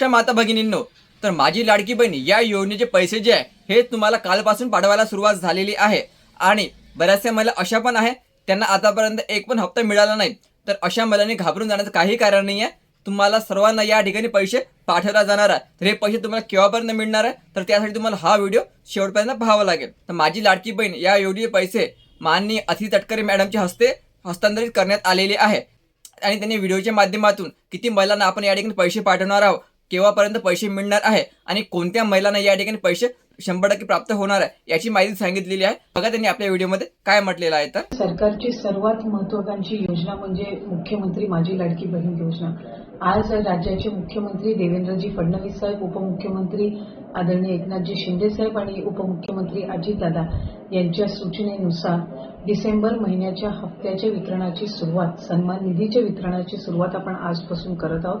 महाराष्ट्र माता भगिनींनो. तर माझी लाडकी बहीण या योजनेचे पैसे जे आहे हे तुम्हाला कालपासून पाठवायला सुरुवात झालेली आहे. आणि बऱ्याचशा महिला अशा पण आहे त्यांना आतापर्यंत एक पण हप्ता मिळाला नाही. तर अशा महिलांनी घाबरून जाण्याचं काही कारण नाही आहे तुम्हाला सर्वांना या ठिकाणी पैसे पाठवला जाणार आहे. तर हे पैसे तुम्हाला केव्हापर्यंत मिळणार आहे तर त्यासाठी तुम्हाला हा व्हिडिओ शेवटपर्यंत पाहावा लागेल. तर माझी लाडकी बहीण या योजनेचे पैसे माननीय अति तटकरे मॅडमच्या हस्ते हस्तांतरित करण्यात आलेले आहे. आणि त्यांनी व्हिडिओच्या माध्यमातून किती महिलांना आपण या ठिकाणी पैसे पाठवणार आहोत केव्हापर्यंत पैसे मिळणार आहे आणि कोणत्या महिलांना या ठिकाणी पैसे शंभर टक्के प्राप्त होणार आहे याची माहिती सांगितलेली आहे. बघा त्यांनी आपल्या व्हिडिओमध्ये काय म्हटलेलं आहे तर. सरकारची सर्वात महत्वाकांक्षी योजना म्हणजे मुख्यमंत्री माझी लाडकी बहीण योजना. आज राज्याचे मुख्यमंत्री देवेंद्रजी फडणवीस साहेब उपमुख्यमंत्री आदरणीय एकनाथजी शिंदे साहेब आणि उपमुख्यमंत्री अजितदादा यांच्या सूचनेनुसार डिसेंबर महिन्याच्या हप्त्याच्या वितरणाची सुरुवात सन्मान निधीच्या वितरणाची सुरुवात आपण आजपासून करत आहोत.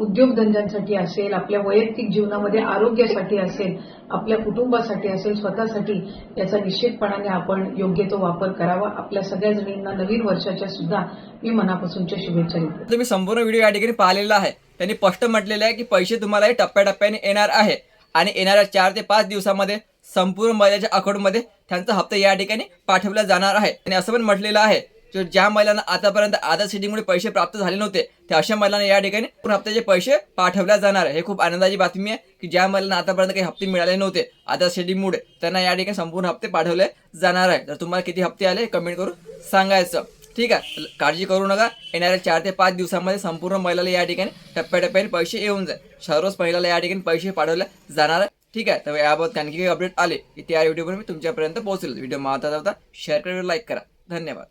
उद्योगधंद्यांसाठी असेल आपल्या वैयक्तिक जीवनामध्ये आरोग्यासाठी असेल आपल्या कुटुंबासाठी असेल स्वतःसाठी याचा निश्चितपणाने आपण योग्य तो वापर करावा. आपल्या सगळ्या जणींना नवीन वर्षाच्या सुद्धा मी मनापासूनच्या शुभेच्छा देतो. तुम्ही संपूर्ण व्हिडिओ या ठिकाणी पाहिलेला आहे. त्यांनी स्पष्ट म्हटलेलं आहे की पैसे तुम्हाला हे टप्प्याटप्प्याने येणार आहे. आणि येणाऱ्या चार ते पाच दिवसामध्ये संपूर्ण महिलाच्या अकाउंटमध्ये त्यांचा हप्ता या ठिकाणी पाठवला जाणार आहे. आणि असं पण म्हटलेलं आहे तर ज्या महिलांना आतापर्यंत आधार सिटीमुळे पैसे प्राप्त झाले नव्हते त्या अशा महिलांना या ठिकाणी पूर्ण हप्त्याचे पैसे पाठवल्या जाणार आहे. हे खूप आनंदाची बातमी आहे की ज्या महिलांना आतापर्यंत काही हप्ते मिळाले नव्हते आधार सिटीमुळे त्यांना या ठिकाणी संपूर्ण हप्ते पाठवले जाणार आहे. तर तुम्हाला किती हप्ते आले कमेंट करून सांगायचं. ठीक आहे काळजी करू नका. येणाऱ्या चार ते पाच दिवसामध्ये संपूर्ण महिलाला या ठिकाणी टप्प्याटप्प्याने पैसे येऊन जाईल. सर्वच महिलाला या ठिकाणी पैसे पाठवले जाणार आहे. ठीक आहे तर याबाबत आणखी काही अपडेट आले की त्या व्हिडिओवर मी तुमच्यापर्यंत पोहोचेल. व्हिडिओ महत्त्वाचा होता शेअर करा लाईक करा. धन्यवाद.